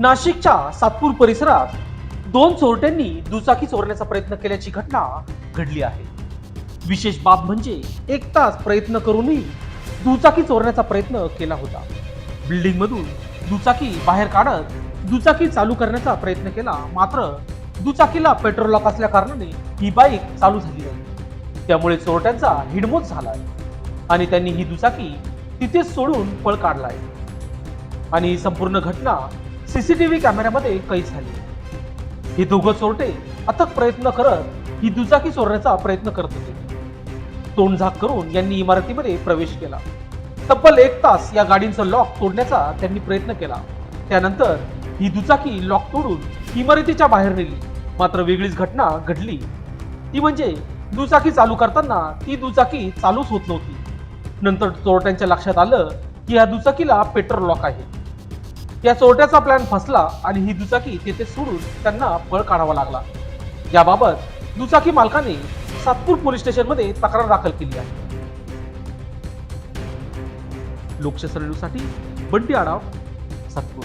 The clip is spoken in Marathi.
नाशिकच्या सातपूर परिसरात दोन चोरट्यांनी दुचाकी चोरण्याचा प्रयत्न केल्याची घटना घडली आहे. विशेष बाब म्हणजे एक तास प्रयत्न करूनही दुचाकी चोरण्याचा प्रयत्न केला होता. बिल्डिंग मधून दुचाकी बाहेर काढत दुचाकी चालू करण्याचा प्रयत्न केला मात्र दुचाकीला पेट्रोल लॉक असल्या कारणाने ही बाईक चालू झाली नाही. त्यामुळे चोरट्यांचा हिडमूज झाला आहे आणि त्यांनी ही दुचाकी तिथेच सोडून पळ काढलाय. आणि संपूर्ण घटना सीसीटीव्ही कॅमेऱ्यामध्ये कैद झाली. हे दोघं चोरटे अथक प्रयत्न करत ही दुचाकी चोरण्याचा प्रयत्न करत होते. तोंडझाक करून यांनी इमारतीमध्ये प्रवेश केला. तब्बल एक तास या गाडींचं लॉक तोडण्याचा त्यांनी प्रयत्न केला. त्यानंतर ही दुचाकी लॉक तोडून इमारतीच्या बाहेर नेली. मात्र वेगळीच घटना घडली. ती म्हणजे दुचाकी चालू करताना ती दुचाकी चालूच होत नव्हती. नंतर चोरट्यांच्या लक्षात आलं की या दुचाकीला पेट्रोल लॉक आहे. या चोरट्याचा प्लॅन फसला आणि ही दुचाकी तेथे सोडून त्यांना पळ काढावा लागला. याबाबत दुचाकी मालकाने सातपूर पोलीस स्टेशनमध्ये तक्रार दाखल केली आहे. लोकशाही न्यूजसाठी बंटी आडाव सातपूर.